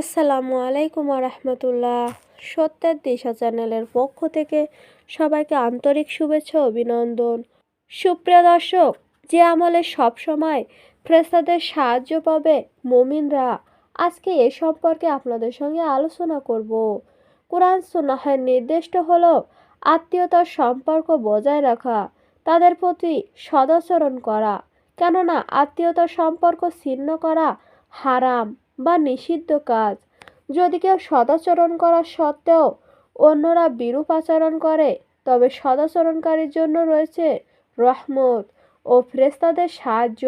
আসসালামু আলাইকুম রহমতুল্লাহ সত্যের দিশা চ্যানেলের পক্ষ থেকে সবাইকে আন্তরিক শুভেচ্ছা অভিনন্দন। সুপ্রিয় দর্শক, যে আমলে সবসময় ফ্রেস্তাদের সাহায্য পাবে মমিনরা, আজকে এ সম্পর্কে আপনাদের সঙ্গে আলোচনা করব। কোরআন সুনাহের নির্দিষ্ট হল আত্মীয়তার সম্পর্ক বজায় রাখা, তাদের প্রতি সদাচরণ করা, কেননা আত্মীয়তার সম্পর্ক ছিন্ন করা হারাম। বা নিষিদ্ধ কাজ। যদি কেউ সদাচরণ করা সত্ত্বেও অন্যরা বিরূপ আচরণ করে, তবে সদাচরণকারীর জন্য রয়েছে রহমত ও ফ্রেস্তাদের সাহায্য,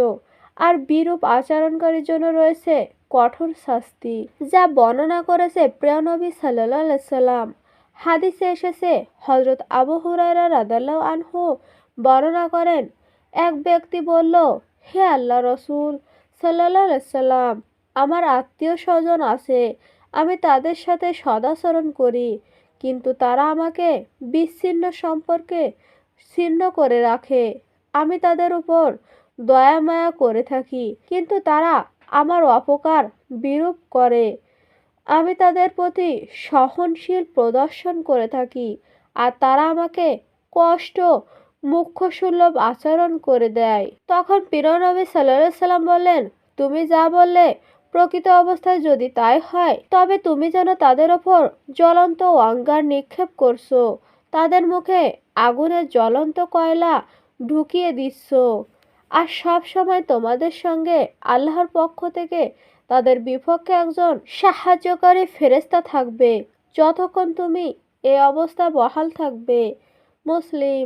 আর বিরূপ আচরণকারীর জন্য রয়েছে কঠোর শাস্তি, যা বর্ণনা করেছে প্রিয়নবী সাল্লাহ সাল্লাম। হাদিসে এসেছে হজরত আবু হুরায়রা রাদাল্লাহ আনহু বর্ণনা করেন, এক ব্যক্তি বলল, হে আল্লাহ রসুল সাল্লাহ সাল্লাম আমার আত্মীয় স্বজন আছে, আমি তাদের সাথে সদাচরণ করি, কিন্তু তারা আমাকে বিচ্ছিন্ন সম্পর্কে ছিন্ন করে রাখে। আমি তাদের উপর দয়া মায়া করে থাকি, কিন্তু তারা আমার অপকার বিরূপ করে। আমি তাদের প্রতি সহনশীল প্রদর্শন করে থাকি, আর তারা আমাকে কষ্ট, মুখ্য সুলভ আচরণ করে দেয়। তখন পিরনবী সাল্লাহ সাল্লাম বললেন, তুমি যা বললে প্রকৃত অবস্থায় যদি তাই হয়, তবে তুমি যেন তাদের ওপর জ্বলন্ত অঙ্গার নিক্ষেপ করছ। তাদের মুখে আগুনের জ্বলন্ত কয়লা ঢুকিয়ে দিচ্ছ। আর সব সময় তোমাদের সঙ্গে আল্লাহর পক্ষ থেকে তাদের বিপক্ষে একজন সাহায্যকারী ফেরেস্তা থাকবে, যতক্ষণ তুমি এ অবস্থা বহাল থাকবে। মুসলিম,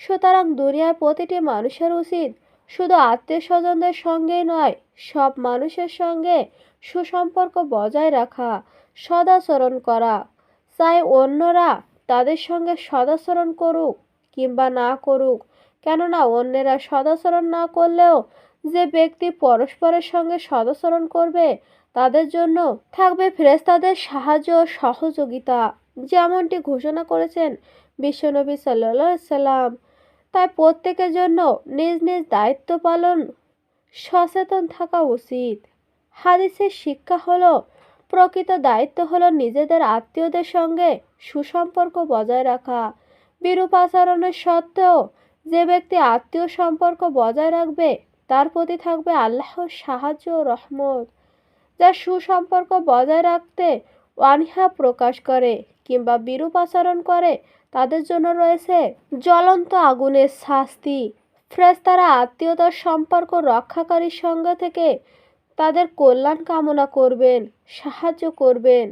সুতরাং দুনিয়ার প্রতিটি মানুষের উচিত শুধু আত্মীয় স্বজনদের সঙ্গেই নয়, সব মানুষের সঙ্গে সুসম্পর্ক বজায় রাখা, সদাচরণ করা। চাই অন্যরা তাদের সঙ্গে সদাচরণ করুক কিংবা না করুক, কেননা অন্যেরা সদাচরণ না করলেও যে ব্যক্তি পরস্পরের সঙ্গে সদাচরণ করবে, তাদের জন্য থাকবে ফেরেস্তাদের সাহায্য ও সহযোগিতা। যেমনটি ঘোষণা করেছেন বিশ্বনবী সাল্লা সাল্লাম তাই প্রত্যেকের জন্য নিজ নিজ দায়িত্ব পালন, সচেতন থাকা উচিত। হাদিসের শিক্ষা হলো, প্রকৃত দায়িত্ব হলো নিজেদের আত্মীয়দের সঙ্গে সুসম্পর্ক বজায় রাখা। বিরূপ আচরণের সত্ত্বেও যে ব্যক্তি আত্মীয় সম্পর্ক বজায় রাখবে, তার প্রতি থাকবে আল্লাহর সাহায্য ও রহমত। যা সুসম্পর্ক বজায় রাখতে অনীহা প্রকাশ করে কিংবা বিরূপ আচরণ করে, তাদের জন্য রয়েছে জ্বলন্ত আগুনের শাস্তি। ফ্রেস্তারা আত্মীয়তার সম্পর্ক রক্ষাকারীর সঙ্গে থেকে তাদের কল্যাণ কামনা করবেন, সাহায্য করবেন।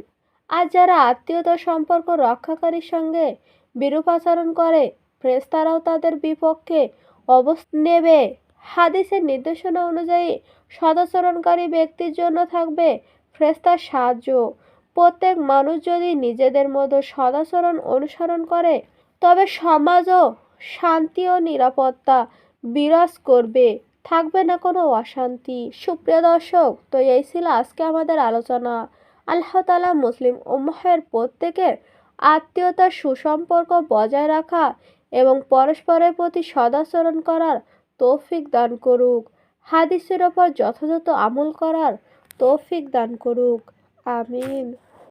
আর যারা আত্মীয়তার সম্পর্ক রক্ষাকারীর সঙ্গে বিরূপ আচরণ করে ফ্রেস্তারাও তাদের বিপক্ষে অবস্থা নেবে। হাদিসের নির্দেশনা অনুযায়ী সদাচরণকারী ব্যক্তির জন্য থাকবে ফ্রেস্তার সাহায্য। প্রত্যেক মানুষ যদি নিজেদের মতো সদাচরণ অনুসরণ করে, তবে সমাজও শান্তি ও নিরাপত্তা বিরাজ করবে। থাকবে না কোনো অশান্তি। সুপ্রিয় দর্শক, তো এই ছিল আজকে আমাদের আলোচনা। আল্লাহ তালা মুসলিম উম্মাহের প্রত্যেকের আত্মীয়তার সুসম্পর্ক বজায় রাখা এবং পরস্পরের প্রতি সদাচরণ করার তৌফিক দান করুক। হাদিসের ওপর যথাযথ আমল করার তৌফিক দান করুক। آمين.